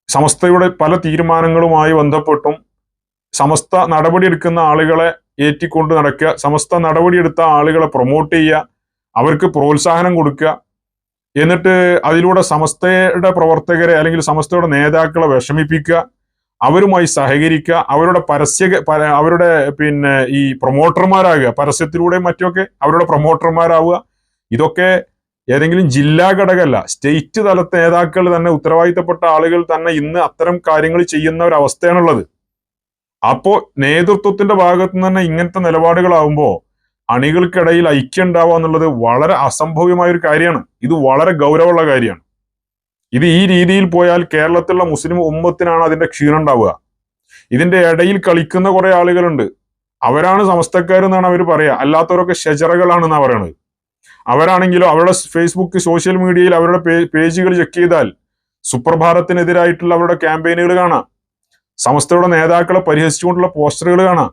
സമസ്തയുടെ പല തീരുമാനങ്ങളുമായി ബന്ധപ്പെട്ടും സമസ്ത നടപടിയെടുക്കുന്ന ആളുകളെ ഏറ്റിക്കൊണ്ട് നടക്കുക സമസ്ത നടപടിയെടുത്ത ആളുകളെ പ്രൊമോട്ട് ചെയ്യുക അവർക്ക് പ്രോത്സാഹനം കൊടുക്കുക. എന്നിട്ട് അതിലൂടെ സമസ്തയുടെ പ്രവർത്തകരെ അല്ലെങ്കിൽ സമസ്തയുടെ നേതാക്കളെ വിഷമിപ്പിക്കുക അവരുമായി സഹകരിക്കുക അവരുടെ പരസ്യ അവരുടെ പിന്നെ ഈ പ്രൊമോട്ടർമാരാകുക പരസ്യത്തിലൂടെയും മറ്റുമൊക്കെ അവരുടെ പ്രൊമോട്ടർമാരാവുക ഇതൊക്കെ ഏതെങ്കിലും ജില്ലാ ഘടകമല്ല സ്റ്റേറ്റ് തലത്തെ നേതാക്കൾ തന്നെ ഉത്തരവാദിത്തപ്പെട്ട ആളുകൾ തന്നെ ഇന്ന് അത്തരം കാര്യങ്ങൾ ചെയ്യുന്ന ഒരു അവസ്ഥയാണുള്ളത്. അപ്പോ നേതൃത്വത്തിന്റെ ഭാഗത്തു നിന്ന് തന്നെ ഇങ്ങനത്തെ നിലപാടുകളാവുമ്പോ അണികൾക്കിടയിൽ ഐക്യം ഉണ്ടാവുക എന്നുള്ളത് വളരെ അസംഭവ്യമായ ഒരു കാര്യമാണ്. ഇത് വളരെ ഗൗരവമുള്ള കാര്യമാണ്. ഇത് ഈ രീതിയിൽ പോയാൽ കേരളത്തിലുള്ള മുസ്ലിം ഉമ്മത്തിനാണ് അതിന്റെ ക്ഷീണം ഉണ്ടാവുക. ഇതിന്റെ ഇടയിൽ കളിക്കുന്ന കുറെ ആളുകളുണ്ട്. അവരാണ് സമസ്തക്കാരെന്നാണ് അവർ പറയുക അല്ലാത്തവരൊക്കെ ഷെജറകളാണെന്നാണ് പറയുന്നത് അവരാണെങ്കിലും അവരുടെ ഫേസ്ബുക്ക് സോഷ്യൽ മീഡിയയിൽ അവരുടെ പേജുകൾ ചെക്ക് ചെയ്താൽ സുപ്രഭാതത്തിനെതിരായിട്ടുള്ള അവരുടെ ക്യാമ്പയിനുകൾ കാണാം. സമസ്തയുടെ നേതാക്കളെ പരിഹസിച്ചുകൊണ്ടുള്ള പോസ്റ്ററുകൾ കാണാം.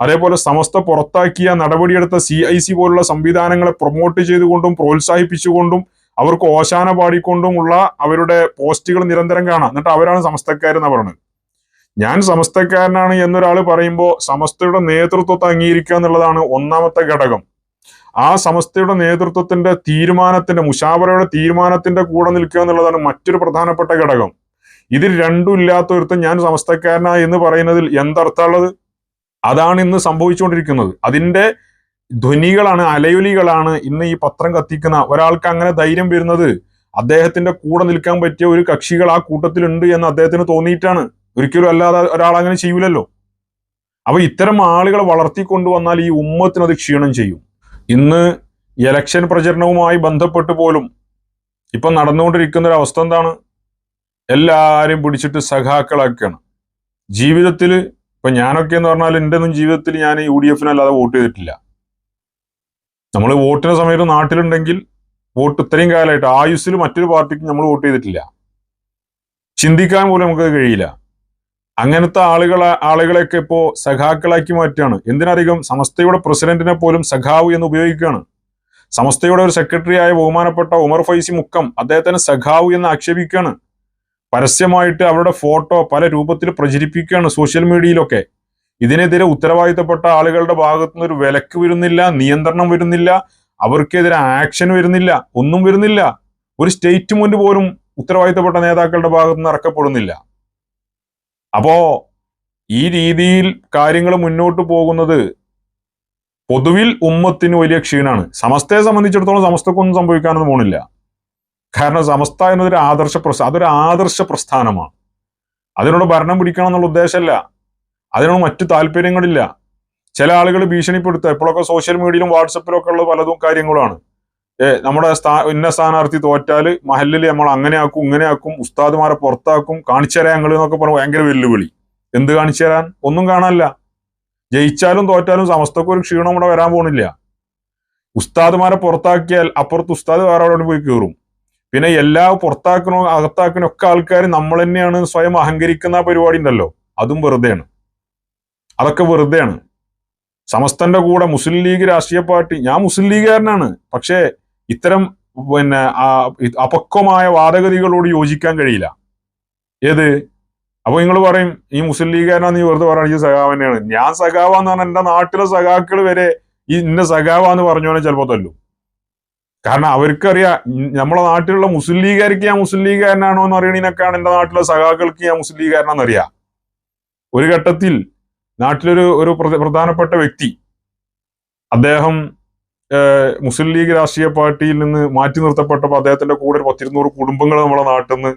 അതേപോലെ സമസ്ത പുറത്താക്കിയ നടപടിയെടുത്ത സി ഐ സി പോലുള്ള സംവിധാനങ്ങളെ പ്രൊമോട്ട് ചെയ്തുകൊണ്ടും പ്രോത്സാഹിപ്പിച്ചുകൊണ്ടും അവർക്ക് ഓശാന പാടിക്കൊണ്ടുമുള്ള അവരുടെ പോസ്റ്റുകൾ നിരന്തരം കാണാം. എന്നിട്ട് അവരാണ് സമസ്തക്കാരെന്ന് പറയുന്നത് ഞാൻ സമസ്തക്കാരനാണ് എന്നൊരാൾ പറയുമ്പോൾ സമസ്തയുടെ നേതൃത്വത്തെ അംഗീകരിക്കുക എന്നുള്ളതാണ് ഒന്നാമത്തെ ഘടകം. ആ സമസ്തയുടെ നേതൃത്വത്തിന്റെ തീരുമാനത്തിന്റെ മുഷാവറയുടെ തീരുമാനത്തിന്റെ കൂടെ നിൽക്കുക എന്നുള്ളതാണ് മറ്റൊരു പ്രധാനപ്പെട്ട ഘടകം. ഇതിൽ രണ്ടും ഇല്ലാത്ത ഒരുത്തൻ ഞാൻ സമസ്തക്കാരനാ എന്ന് പറയുന്നതിൽ എന്തർത്ഥമുള്ളത് അതാണ് ഇന്ന് സംഭവിച്ചുകൊണ്ടിരിക്കുന്നത്. അതിന്റെ ധ്വനികളാണ് അലയൊലികളാണ് ഇന്ന് ഈ പത്രം കത്തിക്കുന്ന ഒരാൾക്ക് അങ്ങനെ ധൈര്യം വരുന്നത്. അദ്ദേഹത്തിന്റെ കൂടെ നിൽക്കാൻ പറ്റിയ ഒരു കക്ഷികൾ ആ കൂട്ടത്തിലുണ്ട് എന്ന് അദ്ദേഹത്തിന് തോന്നിയിട്ടാണ്. ഒരിക്കലും അല്ലാതെ ഒരാൾ അങ്ങനെ ചെയ്യൂലല്ലോ. അപ്പൊ ഇത്തരം ആളുകളെ വളർത്തിക്കൊണ്ടുവന്നാൽ ഈ ഉമ്മത്തിന് അത് ക്ഷീണം ചെയ്യും. ഇന്ന് ഇലക്ഷൻ പ്രചരണവുമായി ബന്ധപ്പെട്ട് പോലും ഇപ്പൊ നടന്നുകൊണ്ടിരിക്കുന്ന ഒരു അവസ്ഥ എന്താണ്? എല്ലാരും പിടിച്ചിട്ട് സഖാക്കളാക്കുകയാണ്. ജീവിതത്തിൽ ഇപ്പൊ ഞാനൊക്കെ എന്ന് പറഞ്ഞാൽ എന്റെ ഒന്നും ജീവിതത്തിൽ ഞാൻ യു ഡി എഫിന് അല്ലാതെ വോട്ട് ചെയ്തിട്ടില്ല. നമ്മൾ വോട്ടിന് സമയത്ത് നാട്ടിലുണ്ടെങ്കിൽ വോട്ട് ഇത്രയും കാലമായിട്ട് ആയുസ്സിൽ മറ്റൊരു പാർട്ടിക്ക് നമ്മൾ വോട്ട് ചെയ്തിട്ടില്ല. ചിന്തിക്കാൻ പോലും നമുക്ക് കഴിയില്ല. അങ്ങനത്തെ ആളുകളെ ആളുകളെയൊക്കെ ഇപ്പോ സഖാക്കളാക്കി മാറ്റുകയാണ്. എന്തിനധികം സമസ്തയുടെ പ്രസിഡന്റിനെ പോലും സഖാവ് എന്ന് ഉപയോഗിക്കുകയാണ്. സമസ്തയുടെ ഒരു സെക്രട്ടറി ആയ ബഹുമാനപ്പെട്ട ഉമർ ഫൈസി മുക്കം അദ്ദേഹത്തിന് സഖാവ് എന്ന് ആക്ഷേപിക്കുകയാണ്. പരസ്യമായിട്ട് അവരുടെ ഫോട്ടോ പല രൂപത്തിൽ പ്രചരിപ്പിക്കുകയാണ് സോഷ്യൽ മീഡിയയിലൊക്കെ. ഇതിനെതിരെ ഉത്തരവാദിത്തപ്പെട്ട ആളുകളുടെ ഭാഗത്തുനിന്ന് ഒരു വിലക്ക് വരുന്നില്ല നിയന്ത്രണം വരുന്നില്ല അവർക്കെതിരെ ആക്ഷൻ വരുന്നില്ല ഒന്നും വരുന്നില്ല. ഒരു സ്റ്റേറ്റ്മെന്റ് പോലും ഉത്തരവാദിത്തപ്പെട്ട നേതാക്കളുടെ ഭാഗത്തുനിന്ന് ഇറക്കപ്പെടുന്നില്ല. അപ്പോ ഈ രീതിയിൽ കാര്യങ്ങൾ മുന്നോട്ട് പോകുന്നത് പൊതുവിൽ ഉമ്മത്തിന് വലിയ ക്ഷീണാണ് സമസ്തയെ സംബന്ധിച്ചിടത്തോളം സമസ്തക്കൊന്നും സംഭവിക്കാനൊന്നും പോണില്ല. കാരണം സമസ്ത എന്നതൊരു ആദർശ പ്രസ് അതൊരു ആദർശ പ്രസ്ഥാനമാണ്. അതിനോട് ഭരണം പിടിക്കണം എന്നുള്ള ഉദ്ദേശമല്ല. അതിനോട് മറ്റു താല്പര്യങ്ങളില്ല. ചില ആളുകൾ ഭീഷണിപ്പെടുത്തുക. ഇപ്പോഴൊക്കെ സോഷ്യൽ മീഡിയയിലും വാട്സപ്പിലും ഒക്കെ ഉള്ള പലതും കാര്യങ്ങളാണ് ഏ നമ്മുടെ സ്ഥാ ഇന്ന സ്ഥാനാർത്ഥി തോറ്റാൽ മഹലിൽ നമ്മൾ അങ്ങനെ ആക്കും ഇങ്ങനെ ആക്കും ഉസ്താദുമാരെ പുറത്താക്കും കാണിച്ചു തരാൻ ഞങ്ങൾ എന്നൊക്കെ പറഞ്ഞ് ഭയങ്കര വെല്ലുവിളി. എന്ത് കാണിച്ചു തരാൻ? ഒന്നും കാണാനില്ല. ജയിച്ചാലും തോറ്റാലും സമസ്തക്ക് ഒരു ക്ഷീണം ഇവിടെ വരാൻ പോകുന്നില്ല. ഉസ്താദുമാരെ പുറത്താക്കിയാൽ അപ്പുറത്ത് ഉസ്താദ് വേറെ അവിടെ പോയി കയറും. പിന്നെ എല്ലാ പുറത്താക്കണോ അകത്താക്കണോ ഒക്കെ ആൾക്കാർ നമ്മൾ തന്നെയാണ് സ്വയം അഹങ്കരിക്കുന്ന പരിപാടി ഉണ്ടല്ലോ. അതും വെറുതെയാണ്. അതൊക്കെ വെറുതെയാണ്. സമസ്തന്റെ കൂടെ മുസ്ലിം ലീഗ് രാഷ്ട്രീയ പാർട്ടി ഞാൻ മുസ്ലിം ലീഗുകാരനാണ്. പക്ഷേ ഇത്തരം പിന്നെ അപക്വമായ വാദഗതികളോട് യോജിക്കാൻ കഴിയില്ല. ഏത്? അപ്പൊ നിങ്ങൾ പറയും ഈ മുസ്ലിം ലീഗുകാരനാ നീ വെറുതെ പറയുകയാണെങ്കിൽ സഖാവ് തന്നെയാണ്. ഞാൻ സഖാവാന്ന് പറഞ്ഞാൽ എന്റെ നാട്ടിലെ സഖാക്കൾ വരെ ഈ ഇന്ന സഖാവാന്ന് പറഞ്ഞോനെ ചിലപ്പോ തല്ലും. കാരണം അവർക്കറിയാം നമ്മളെ നാട്ടിലുള്ള മുസ്ലിം ലീഗുകാർക്ക് ഞാൻ മുസ്ലിം ലീഗുകാരനാണോ എന്ന് അറിയണതിനൊക്കെയാണ് എന്റെ നാട്ടിലെ സഖാക്കൾക്ക് ഞാൻ മുസ്ലിം ലീഗുകാരനാണെന്ന് അറിയാം. ഒരു ഘട്ടത്തിൽ നാട്ടിലൊരു ഒരു പ്രധ- പ്രധാനപ്പെട്ട വ്യക്തി അദ്ദേഹം മുസ്ലിം ലീഗ് രാഷ്ട്രീയ പാർട്ടിയിൽ നിന്ന് മാറ്റി നിർത്തപ്പെട്ടപ്പോൾ അദ്ദേഹത്തിന്റെ കൂടെ ഒരു പത്തിരുന്നൂറ് കുടുംബങ്ങൾ നമ്മളെ നാട്ടിൽ നിന്ന്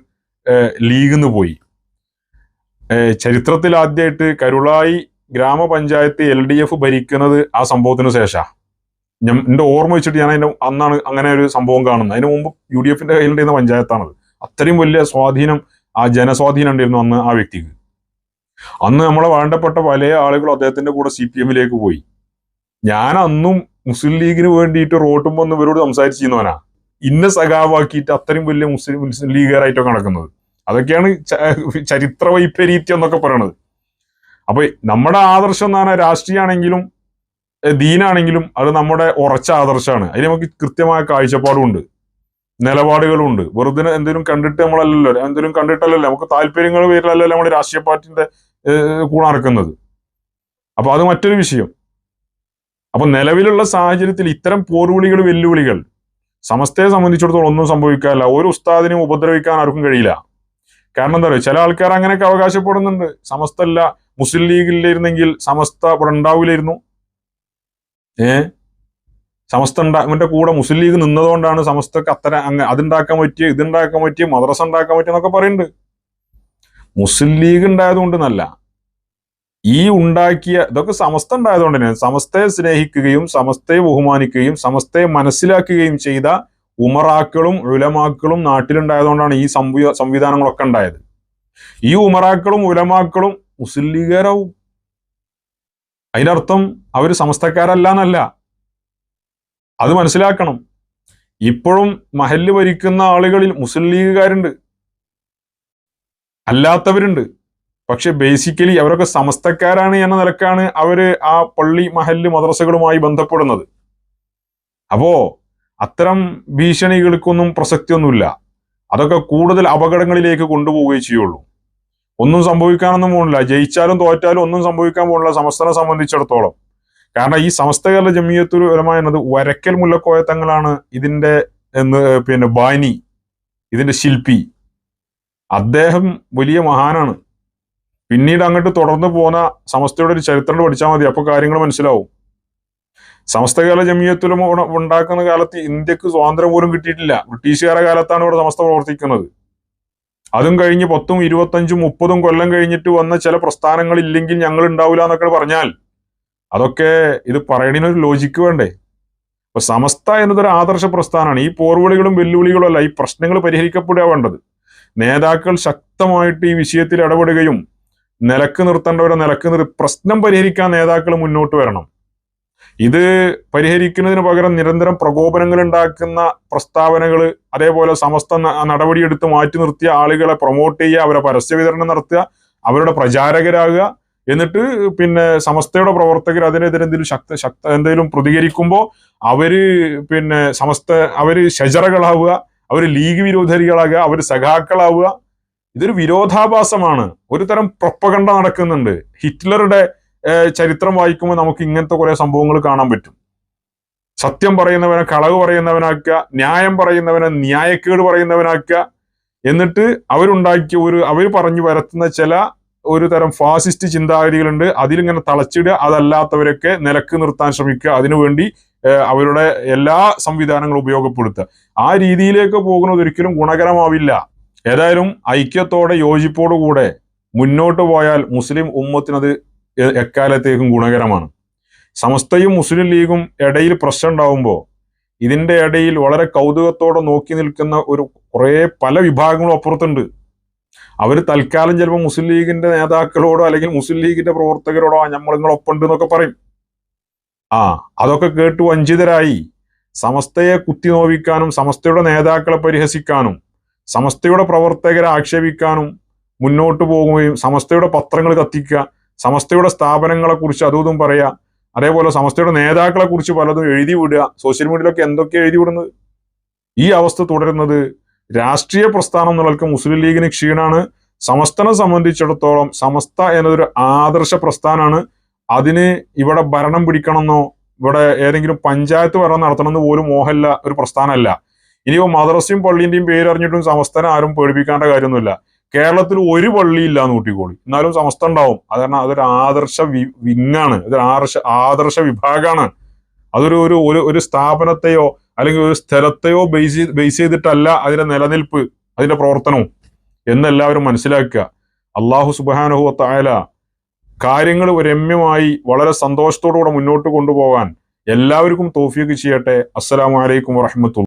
ലീഗിൽ നിന്ന് പോയി. ചരിത്രത്തിൽ ആദ്യമായിട്ട് കരുളായി ഗ്രാമപഞ്ചായത്ത് എൽ ഡി എഫ് ഭരിക്കുന്നത് ആ സംഭവത്തിന് ശേഷം ഞാൻ എന്റെ ഓർമ്മ വെച്ചിട്ട് ഞാൻ അതിന്റെ അന്നാണ് അങ്ങനെ ഒരു സംഭവം കാണുന്നത്. അതിന് മുമ്പ് യു ഡി എഫിന്റെ കയ്യിലുണ്ടായിരുന്ന പഞ്ചായത്താണത്. അത്രയും വലിയ സ്വാധീനം ആ ജനസ്വാധീനം ഉണ്ടായിരുന്നു അന്ന് ആ വ്യക്തിക്ക്. അന്ന് നമ്മളെ വേണ്ടപ്പെട്ട പല ആളുകളും അദ്ദേഹത്തിന്റെ കൂടെ സി പി എമ്മിലേക്ക് പോയി. ഞാൻ അന്നും മുസ്ലിം ലീഗിന് വേണ്ടിയിട്ട് റോട്ടും വന്ന് ഇവരോട് സംസാരിച്ചിരുന്നവനാ. ഇന്ന സഖാവാക്കിയിട്ട് അത്രയും വലിയ മുസ്ലിം മുസ്ലിം ലീഗുകാരായിട്ടൊക്കെ നടക്കുന്നത്. അതൊക്കെയാണ് ചരിത്ര വൈപരീത്യം എന്നൊക്കെ പറയണത്. അപ്പൊ നമ്മുടെ ആദർശം എന്ന് പറഞ്ഞാൽ രാഷ്ട്രീയമാണെങ്കിലും ദീനാണെങ്കിലും അത് നമ്മുടെ ഉറച്ച ആദർശമാണ് അതിന് നമുക്ക് കൃത്യമായ കാഴ്ചപ്പാടുമുണ്ട്. നിലപാടുകളുണ്ട് വെറുതെ എന്തെങ്കിലും കണ്ടിട്ട് നമ്മളല്ലല്ലോ. എന്തെങ്കിലും കണ്ടിട്ടല്ലല്ലോ. നമുക്ക് താല്പര്യങ്ങൾ പേരിലല്ലല്ലോ നമ്മുടെ രാഷ്ട്രീയ പാർട്ടിന്റെ കൂടെ അപ്പൊ അത് മറ്റൊരു വിഷയം. അപ്പൊ നിലവിലുള്ള സാഹചര്യത്തിൽ ഇത്തരം പോർവിളികൾ വെല്ലുവിളികൾ സമസ്തയെ സംബന്ധിച്ചിടത്തോളം ഒന്നും സംഭവിക്കാറില്ല. ഒരു ഉസ്താദിനെയും ഉപദ്രവിക്കാൻ ആർക്കും കഴിയില്ല. കാരണം എന്താ പറയുക ചില ആൾക്കാർ അങ്ങനെയൊക്കെ അവകാശപ്പെടുന്നുണ്ട്. സമസ്തല്ല മുസ്ലിം ലീഗിലിരുന്നെങ്കിൽ സമസ്ത ഇവിടെ ഉണ്ടാവില്ലായിരുന്നു. ഏ? സമസ്ത ഇവന്റെ കൂടെ മുസ്ലിം ലീഗ് നിന്നതുകൊണ്ടാണ് സമസ്തക്ക് അത്ര അങ്ങ് അതുണ്ടാക്കാൻ പറ്റിയ ഇതുണ്ടാക്കാൻ പറ്റിയ മദ്രസ ഉണ്ടാക്കാൻ പറ്റിയ എന്നൊക്കെ പറയുന്നുണ്ട് മുസ്ലിം ലീഗ് ഉണ്ടായതുകൊണ്ട് നല്ല ഈ ഉണ്ടാക്കിയ ഇതൊക്കെ സമസ്ത ഉണ്ടായതുകൊണ്ട് തന്നെ. സമസ്തയെ സ്നേഹിക്കുകയും സമസ്തയെ ബഹുമാനിക്കുകയും സമസ്തയെ മനസ്സിലാക്കുകയും ചെയ്ത ഉമറാക്കളും ഉലമാക്കളും നാട്ടിലുണ്ടായതുകൊണ്ടാണ് ഈ സംവി സംവിധാനങ്ങളൊക്കെ ഉണ്ടായത്. ഈ ഉമറാക്കളും ഉലമാക്കളും മുസ്ലിം ലീഗുകാരാവും. അതിനർത്ഥം അവർ സമസ്തക്കാരല്ല എന്നല്ല അത് മനസ്സിലാക്കണം. ഇപ്പോഴും മഹല്ല് ഭരിക്കുന്ന ആളുകളിൽ മുസ്ലിം ലീഗുകാരുണ്ട്. അല്ലാത്തവരുണ്ട്. പക്ഷെ ബേസിക്കലി അവരൊക്കെ സമസ്തക്കാരാണ് എന്ന നിലക്കാണ് അവർ ആ പള്ളി മഹല്ല് മദ്രസകളുമായി ബന്ധപ്പെടുന്നത്. അപ്പോ അത്തരം ഭീഷണികൾക്കൊന്നും പ്രസക്തിയൊന്നുമില്ല. അതൊക്കെ കൂടുതൽ അപകടങ്ങളിലേക്ക് കൊണ്ടുപോവുകയേ ചെയ്യുള്ളൂ. ഒന്നും സംഭവിക്കാനൊന്നും പോകുന്നില്ല. ജയിച്ചാലും തോറ്റാലും ഒന്നും സംഭവിക്കാൻ പോകുന്നില്ല. സമസ്തനെ സംബന്ധിച്ചിടത്തോളം. കാരണം ഈ സമസ്ത കേരള ജമിയത്തുൽ ഉലമ എന്നത് വരക്കൽ മുല്ലക്കോയത്തങ്ങളാണ് ഇതിന്റെ എന്ന് പിന്നെ ബാനി ഇതിന്റെ ശില്പി. അദ്ദേഹം വലിയ മഹാനാണ്. പിന്നീട് അങ്ങോട്ട് തുടർന്നു പോന്ന സമസ്തയുടെ ഒരു ചരിത്രം പഠിച്ചാൽ മതി. അപ്പോൾ കാര്യങ്ങൾ മനസ്സിലാവും. സമസ്ത കേരള ജമിയത്തുലമ ഉണ- ഉണ്ടാക്കുന്ന കാലത്ത് ഇന്ത്യയ്ക്ക് സ്വാതന്ത്ര്യം പോലും കിട്ടിയിട്ടില്ല. ബ്രിട്ടീഷുകാരുടെ കാലത്താണ് ഇവിടെ സമസ്ത പ്രവർത്തിക്കുന്നത്. അതും കഴിഞ്ഞ് പത്തും ഇരുപത്തഞ്ചും മുപ്പതും കൊല്ലം കഴിഞ്ഞിട്ട് വന്ന ചില പ്രസ്ഥാനങ്ങൾ ഇല്ലെങ്കിൽ ഞങ്ങൾ ഉണ്ടാവില്ല എന്നൊക്കെ പറഞ്ഞാൽ അതൊക്കെ ഇത് പറയണതിനൊരു ലോജിക്ക് വേണ്ടേ? അപ്പൊ സമസ്ത എന്നതൊരു ആദർശ പ്രസ്ഥാനമാണ്. ഈ പോർവിളികളും വെല്ലുവിളികളും അല്ല ഈ പ്രശ്നങ്ങൾ പരിഹരിക്കപ്പെടുക വേണ്ടത്. നേതാക്കൾ ശക്തമായിട്ട് ഈ വിഷയത്തിൽ ഇടപെടുകയും നിലയ്ക്ക് നിർത്തേണ്ടവരെ നിലയ്ക്ക് നിർ പ്രശ്നം പരിഹരിക്കാൻ നേതാക്കൾ മുന്നോട്ട് വരണം. ഇത് പരിഹരിക്കുന്നതിന് പകരം നിരന്തരം പ്രകോപനങ്ങൾ ഉണ്ടാക്കുന്ന പ്രസ്താവനകൾ അതേപോലെ സമസ്ത നടപടിയെടുത്ത് മാറ്റി നിർത്തിയ ആളുകളെ പ്രൊമോട്ട് ചെയ്യുക അവരെ പരസ്യ വിതരണം നടത്തുക അവരുടെ പ്രചാരകരാകുക എന്നിട്ട് പിന്നെ സമസ്തയുടെ പ്രവർത്തകർ അതിനെതിരെ എന്തെങ്കിലും ശക്ത ശക്ത എന്തെങ്കിലും പ്രതികരിക്കുമ്പോൾ അവർ പിന്നെ സമസ്ത അവർ ശജറകളാവുക അവർ ലീഗ് വിരോധികളാകുക അവർ സഖാക്കളാവുക. ഇതൊരു വിരോധാഭാസമാണ്. ഒരു തരം പ്രൊപ്പകണ്ട നടക്കുന്നുണ്ട്. ഹിറ്റ്ലറുടെ ചരിത്രം വായിക്കുമ്പോൾ നമുക്ക് ഇങ്ങനത്തെ കുറെ സംഭവങ്ങൾ കാണാൻ പറ്റും. സത്യം പറയുന്നവനെ കളവ് പറയുന്നവനാക്കുക ന്യായം പറയുന്നവനെ ന്യായക്കേട് പറയുന്നവനാക്കുക. എന്നിട്ട് അവരുണ്ടാക്കിയ ഒരു അവർ പറഞ്ഞു വരത്തുന്ന ചില ഒരു തരം ഫാസിസ്റ്റ് ചിന്താഗതികളുണ്ട്. അതിലിങ്ങനെ തളച്ചിടുക അതല്ലാത്തവരൊക്കെ നിലയ്ക്ക് നിർത്താൻ ശ്രമിക്കുക. അതിനുവേണ്ടി അവരുടെ എല്ലാ സംവിധാനങ്ങളും ഉപയോഗപ്പെടുത്തുക. ആ രീതിയിലേക്ക് പോകുന്നത് ഒരിക്കലും ഗുണകരമാവില്ല. ഏതായാലും ഐക്യത്തോടെ യോജിപ്പോടുകൂടെ മുന്നോട്ട് പോയാൽ മുസ്ലിം ഉമ്മത്തിനത് എക്കാലത്തേക്കും ഗുണകരമാണ്. സമസ്തയും മുസ്ലിം ലീഗും ഇടയിൽ പ്രശ്നം ഉണ്ടാവുമ്പോൾ ഇതിന്റെ ഇടയിൽ വളരെ കൗതുകത്തോടെ നോക്കി നിൽക്കുന്ന ഒരു കുറേ പല വിഭാഗങ്ങളും അപ്പുറത്തുണ്ട്. അവർ തൽക്കാലം ചിലപ്പോൾ മുസ്ലിം ലീഗിന്റെ നേതാക്കളോടോ അല്ലെങ്കിൽ മുസ്ലിം ലീഗിന്റെ പ്രവർത്തകരോടോ നമ്മൾ നിങ്ങളൊപ്പം ഉണ്ട് എന്നൊക്കെ പറയും. ആ അതൊക്കെ കേട്ട് വഞ്ചിതരായി സമസ്തയെ കുത്തി നോവിക്കാനും സമസ്തയുടെ നേതാക്കളെ പരിഹസിക്കാനും സമസ്തയുടെ പ്രവർത്തകരെ ആക്ഷേപിക്കാനും മുന്നോട്ട് പോകുകയും സമസ്തയുടെ പത്രങ്ങൾ കത്തിക്കുക സമസ്തയുടെ സ്ഥാപനങ്ങളെ കുറിച്ച് അതും ഇതും പറയുക അതേപോലെ സമസ്തയുടെ നേതാക്കളെ കുറിച്ച് പലതും എഴുതി വിടുക. സോഷ്യൽ മീഡിയയിലൊക്കെ എന്തൊക്കെ എഴുതി വിടുന്നത്? ഈ അവസ്ഥ തുടരുന്നത് രാഷ്ട്രീയ പ്രസ്ഥാനം എന്നുള്ളവർക്ക് മുസ്ലിം ലീഗിന് ക്ഷീണാണ്. സമസ്തനെ സംബന്ധിച്ചിടത്തോളം സമസ്ത എന്നതൊരു ആദർശ പ്രസ്ഥാനമാണ് അതിന് ഇവിടെ ഭരണം പിടിക്കണമെന്നോ ഇവിടെ ഏതെങ്കിലും പഞ്ചായത്ത് ഭരണം നടത്തണമെന്ന് പോലും മോഹല്ല ഒരു പ്രസ്ഥാനമല്ല. ഇനിയിപ്പോ മദ്രസയും പേര് പേരറിഞ്ഞിട്ടും സമസ്തനെ ആരും പേടിപ്പിക്കേണ്ട കാര്യമൊന്നുമില്ല. കേരളത്തിൽ ഒരു പള്ളിയില്ല എന്ന് കൂട്ടിക്കോളി എന്നാലും സമസ്ത ഉണ്ടാവും. അത് കാരണം അതൊരു ആദർശ വിങ്ങാണ്. അതൊരു ആദർശ ആദർശ വിഭാഗമാണ് അതൊരു ഒരു ഒരു ഒരു സ്ഥാപനത്തെയോ അല്ലെങ്കിൽ ഒരു സ്ഥലത്തെയോ ബേസ് ബേസ് ചെയ്തിട്ടല്ല അതിന്റെ നിലനിൽപ്പ് അതിന്റെ പ്രവർത്തനവും എന്നെല്ലാവരും മനസ്സിലാക്കുക. അള്ളാഹു സുബാനഹു തായാല കാര്യങ്ങൾ രമ്യമായി വളരെ സന്തോഷത്തോടുകൂടെ മുന്നോട്ട് കൊണ്ടുപോകാൻ എല്ലാവർക്കും തോഫിയൊക്കെ ചെയ്യട്ടെ. അസ്സലാമു അലൈക്കും വറഹമത്തുള്ള